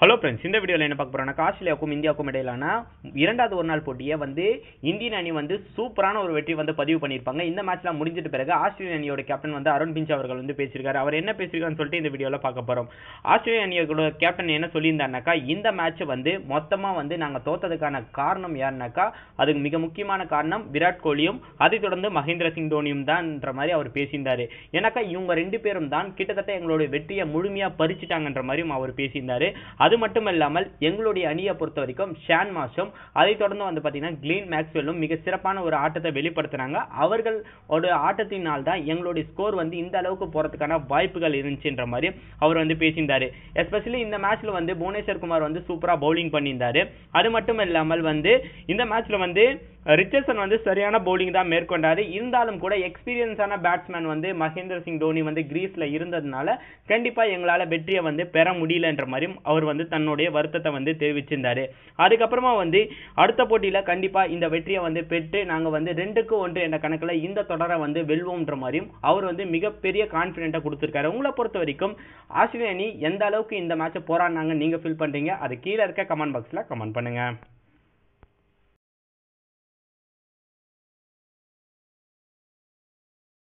Hello friends இந்த வீடியோவில் என்ன பார்க்க போறோம்னா ஆஸ்திரேலியாவுக்கும் இந்தியாவுக்கும் இடையிலான இரண்டாவது ஒரு நாள் போட்டியை வந்து இந்தியன் அணி வந்து சூப்பரான ஒரு வெற்றி வந்து பதிவு பண்ணியிருப்பாங்க. இந்த மேட்ச்லாம் முடிஞ்சிட்ட பிறகு ஆஸ்திரேலிய அணியோட கேப்டன் வந்து அருண் பிஞ்ச் அவர்கள் வந்து பேசியிருக்காரு. அவர் என்ன பேசியிருக்காருன்னு சொல்லிட்டு இந்த வீடியோவில் பார்க்க போகிறோம் ஆஸ்திரேலிய அணியோட கேப்டன் என்ன சொல்லியிருந்தாருனாக்கா இந்த மேட்ச் வந்து மொத்தமாக வந்து நாங்கள் தோத்ததுக்கான காரணம் யாருனாக்கா அதுக்கு மிக முக்கியமான காரணம் விராட் கோலியும் அதை தொடர்ந்து மகேந்திர சிங் தோனியும் தான்ன்ற மாதிரி அவர் பேசியிருந்தாரு. ஏன்னாக்கா இவங்க ரெண்டு பேரும் தான் கிட்டத்தட்ட எங்களுடைய வெற்றியை முழுமையா பறிச்சிட்டாங்கன்ற மாதிரியும் அவர் பேசியிருந்தாரு. அது மட்டும் இல்லாமல் எங்களுடைய அணியை பொறுத்த வரைக்கும் ஷான் மாஷும் அதை தொடர்ந்து வந்து பார்த்தீங்கன்னா கிளீன் மேக்ஸ்வெல்லும் மிக சிறப்பான ஒரு ஆட்டத்தை வெளிப்படுத்தினாங்க. அவர்களோட ஆட்டத்தினால் தான் எங்களுடைய ஸ்கோர் வந்து இந்த அளவுக்கு போகிறதுக்கான வாய்ப்புகள் இருந்துச்சுன்ற மாதிரி அவர் வந்து பேசியிருந்தார். எஸ்பெஷலி இந்த மேட்ச்சில் வந்து புவனேஸ்வர் குமார் வந்து சூப்பராக பவுலிங் பண்ணியிருந்தார். அது மட்டும் இல்லாமல் வந்து இந்த மேட்ச்சில் வந்து ரிச்சர்சன் வந்து சரியான பவுலிங் தான் மேற்கொண்டாரு. இருந்தாலும் கூட எக்ஸ்பீரியன்ஸான பேட்ஸ்மேன் வந்து மகேந்திர சிங் தோனி வந்து கிரீஸ்ல இருந்ததுனால கண்டிப்பா எங்களால் வெற்றியை வந்து பெற முடியலன்ற மாதிரியும் அவர் வந்து தன்னுடைய வருத்தத்தை வந்து தெரிவிச்சிருந்தாரு. அதுக்கப்புறமா வந்து அடுத்த போட்டியில கண்டிப்பா இந்த வெற்றியை வந்து பெற்று நாங்கள் வந்து ரெண்டுக்கு ஒன்று என்ற கணக்கில் இந்த தொடரை வந்து வெல்வோம்ன்ற மாதிரியும் அவர் வந்து மிகப்பெரிய கான்ஃபிடென்ட்டாக கொடுத்துருக்காரு. உங்களை பொறுத்த வரைக்கும் ஆஸ்திரேலிய அணி எந்த அளவுக்கு இந்த மேட்சை போராடினாங்க நீங்கள் ஃபீல் பண்ணுறீங்க அது கீழே இருக்க கமெண்ட் பாக்ஸில் கமெண்ட் பண்ணுங்கள்